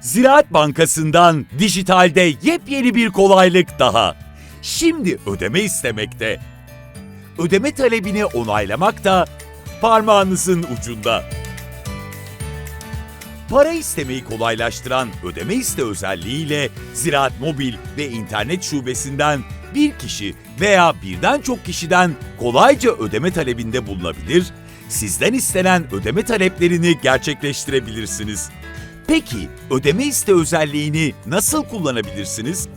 Ziraat Bankası'ndan dijitalde yepyeni bir kolaylık daha. Şimdi ödeme istemekte. Ödeme talebini onaylamak da parmağınızın ucunda. Para istemeyi kolaylaştıran ödeme iste özelliğiyle Ziraat Mobil ve internet şubesinden bir kişi veya birden çok kişiden kolayca ödeme talebinde bulunabilir, sizden istenen ödeme taleplerini gerçekleştirebilirsiniz. Peki ödeme iste özelliğini nasıl kullanabilirsiniz?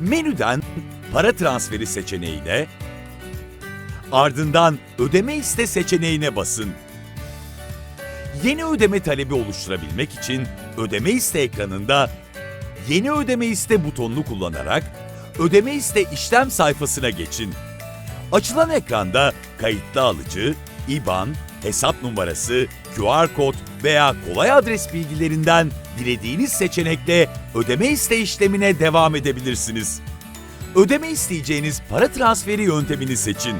Menüden para transferi seçeneğine, ardından ödeme iste seçeneğine basın. Yeni ödeme talebi oluşturabilmek için ödeme iste ekranında yeni ödeme iste butonunu kullanarak ödeme iste işlem sayfasına geçin. Açılan ekranda kayıtlı alıcı, IBAN, hesap numarası, QR kod veya kolay adres bilgilerinden dilediğiniz seçenekle ödeme iste işlemine devam edebilirsiniz. Ödeme isteyeceğiniz para transferi yöntemini seçin.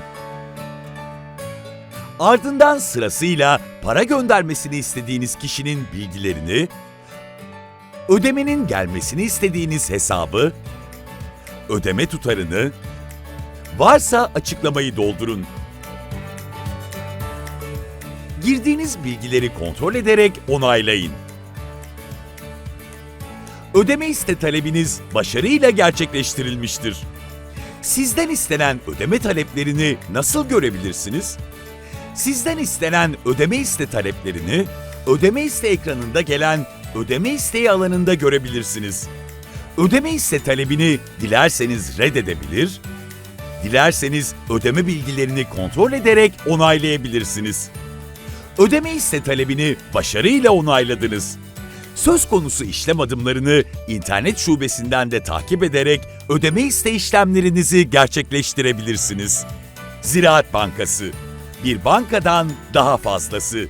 Ardından sırasıyla para göndermesini istediğiniz kişinin bilgilerini, ödemenin gelmesini istediğiniz hesabı, ödeme tutarını, varsa açıklamayı doldurun. Girdiğiniz bilgileri kontrol ederek onaylayın. Ödeme iste talebiniz başarıyla gerçekleştirilmiştir. Sizden istenen ödeme taleplerini nasıl görebilirsiniz? Sizden istenen ödeme iste taleplerini ödeme iste ekranında gelen ödeme isteği alanında görebilirsiniz. Ödeme iste talebini dilerseniz reddedebilir, dilerseniz ödeme bilgilerini kontrol ederek onaylayabilirsiniz. Ödeme iste talebini başarıyla onayladınız. Söz konusu işlem adımlarını internet şubesinden de takip ederek ödeme iste işlemlerinizi gerçekleştirebilirsiniz. Ziraat Bankası bir bankadan daha fazlası.